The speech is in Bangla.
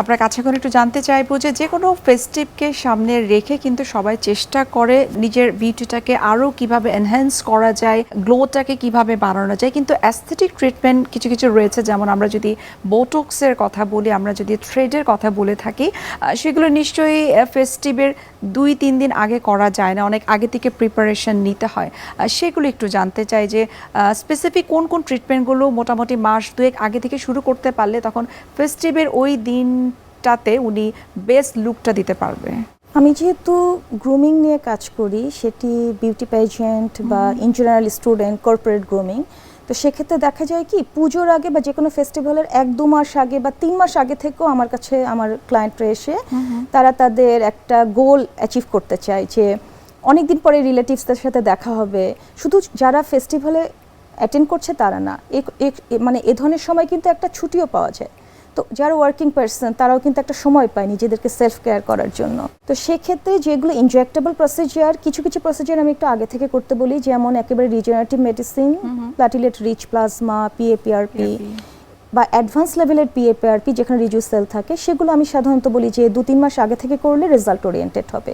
আপনার কাছে করে একটু জানতে চাইব যে যে কোনো ফেস্টিভকে সামনে রেখে কিন্তু সবাই চেষ্টা করে নিজের বিউটিটাকে আরও কীভাবে এনহ্যান্স করা যায় গ্লোটাকে কীভাবে বাড়ানো যায়। কিন্তু অ্যাস্থেটিক ট্রিটমেন্ট কিছু কিছু রয়েছে, যেমন আমরা যদি বোটক্সের কথা বলি, আমরা যদি থ্রেডের কথা বলে থাকি সেগুলো নিশ্চয়ই ফেস্টিভের দুই তিন দিন আগে করা যায় না অনেক আগে থেকে প্রিপারেশন নিতে হয়। সেগুলো একটু জানতে চাই যে স্পেসিফিক কোন কোন ট্রিটমেন্টগুলো মোটামুটি মাস দুয়েক আগে থেকে শুরু করতে পারলে তখন ফেস্টিভের ওই দিনটাতে উনি বেস্ট লুকটা দিতে পারবে? আমি যেহেতু গ্রুমিং নিয়ে কাজ করি সেটি বিউটি পেজেন্ট বা in general student corporate grooming তো সেক্ষেত্রে দেখা যায় কি পুজোর আগে বা যে কোনো ফেস্টিভ্যালের এক দু মাস আগে বা তিন মাস আগে থেকেও আমার কাছে আমার ক্লায়েন্টরা এসে তারা তাদের একটা গোল অ্যাচিভ করতে চায় যে অনেক দিন পরে রিলেটিভসদের সাথে দেখা হবে। শুধু যারা ফেস্টিভ্যালে অ্যাটেন্ড করছে তারা না। মানে এ ধরনের সময় কিন্তু একটা ছুটিও পাওয়া যায়। তো যারা ওয়ার্কিং পার্সন তারাও কিন্তু একটা সময় পায় নিজেদেরকে সেলফ কেয়ার করার জন্য। তো সেক্ষেত্রে যেগুলো ইনজেক্টেবল প্রসিজিয়ার কিছু কিছু প্রসিজিয়ার আমি একটু আগে থেকে করতে বলি যেমন একেবারে regenerative medicine platelet rich plasma PAPRP বা অ্যাডভান্স লেভেলের পিএপিআরপি যেখানে রিজু সেল থাকে সেগুলো আমি সাধারণত বলি যে দু তিন মাস আগে থেকে করলে রেজাল্ট ওরিয়েন্টেড হবে।